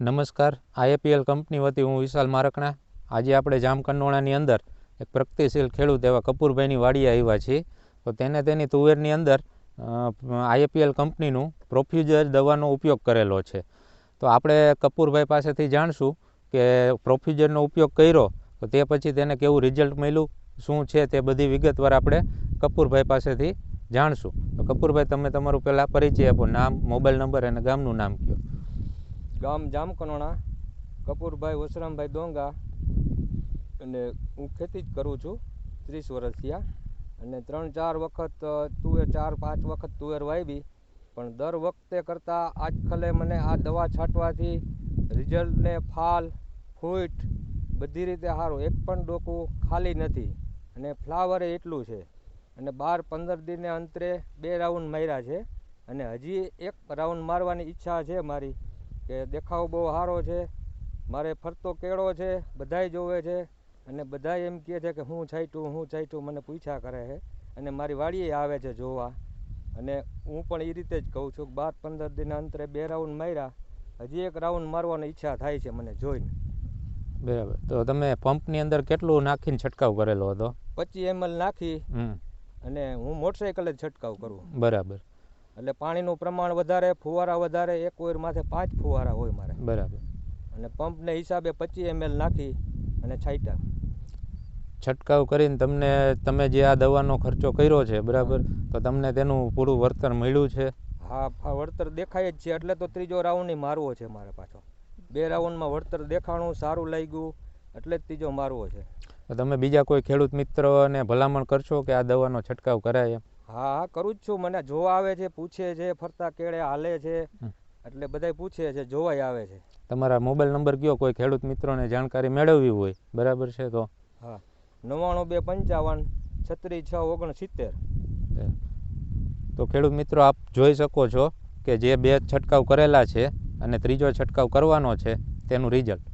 નમસ્કાર. આઈએપીએલ કંપની વતી હું વિશાલ મારકણા. આજે આપણે જામકંડોળાની અંદર એક પ્રગતિશીલ ખેડૂત એવા કપૂરભાઈની વાડીએ આવ્યા છીએ. તો તેને તેની તુવેરની અંદર આઈએપીએલ કંપનીનું પ્રોફ્યુજર દવાનો ઉપયોગ કરેલો છે. તો આપણે કપૂરભાઈ પાસેથી જાણશું કે પ્રોફ્યુઝરનો ઉપયોગ કર્યો, તો તે પછી તેને કેવું રિઝલ્ટ મળ્યું, શું છે તે બધી વિગતવાર આપણે કપૂરભાઈ પાસેથી જાણશું. તો કપૂરભાઈ, તમે તમારું પહેલાં પરિચય આપો, નામ, મોબાઈલ નંબર અને ગામનું નામ કહો ગામ જામકનોણા, કપૂરભાઈ, વસરામભાઈ દોંગા અને હું ખેતી જ કરું છું ત્રીસ વર્ષ અને ત્રણ ચાર વખત તુવેર, ચાર પાંચ વખત તુવેર વાવી પણ દર વખતે કરતાં આજકાલે મને આ દવા છાંટવાથી રિઝલ્ટને ફાલ, ફૂટ બધી રીતે સારું એક પણ ડોકું ખાલી નથી અને ફ્લાવરે એટલું છે. અને બાર પંદર દિને અંતરે બે રાઉન્ડ માર્યા છે અને હજી એક રાઉન્ડ મારવાની ઈચ્છા છે મારી. કે દેખાવ બહુ સારો છે મારે ફરતો કેળો છે બધાય જોવે છે અને બધાય એમ કહે છે કે હું છાંટ્યું હું છાંટ્યું મને પૂછ્યા કરે છે અને મારી વાડીએ આવે છે જોવા. અને હું પણ એ રીતે જ કહું છું કે બાર પંદર દિન અંતરે બે રાઉન્ડ માર્યા હજી એક રાઉન્ડ મારવાની ઈચ્છા થાય છે મને જોઈને. બરાબર. તો તમે પંપની અંદર કેટલું નાખીને છંટકાવ કરેલો હતો? પચીસ એમએલ નાખી અને હું મોટરસાયકલ જ છંટકાવ કરું. બરાબર. એટલે પાણીનું પ્રમાણ વધારે ફુવારા વધારે એક કોઈર માથે પાંચ ફુવારા હોય મારે. બરાબર. અને પંપને હિસાબે પચીસ એમએલ નાખી અને છાંટ્યા. છંટકાવ કરીને તમને તમે જે આ દવાનો ખર્ચો કર્યો છે બરાબર તો તમને તેનું પૂરું વળતર મળ્યું છે? હા વળતર દેખાય જ છે એટલે તો ત્રીજો રાઉન્ડ મારવો છે મારે પાછો. બે રાઉન્ડમાં વળતર દેખાણું સારું લાગ્યું એટલે જ ત્રીજો મારવો છે. તો તમે બીજા કોઈ ખેડૂત મિત્રોને ભલામણ કરશો કે આ દવાનો છંટકાવ કરાય એમ? હા હા કરું જ છું. મને જોવા આવે છે પૂછે છે ફરતા કેળે હાલે છે. એટલે બધાય પૂછે છે જોવાય આવે છે. તમારા મોબાઈલ નંબર કયો? કોઈ ખેડૂત મિત્રોને જાણકારી મેળવવી હોય. બરાબર છે તો? હા. નવ્વાણું બે પંચાવન છત્રીસ છ ઓગણસિત્તેર. તો ખેડૂત મિત્રો આપ જોઈ શકો છો કે જે બે છંટકાવ કરેલા છે અને ત્રીજો છંટકાવ કરવાનો છે તેનું રિઝલ્ટ.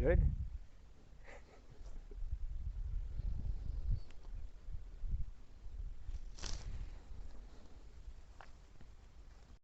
Good?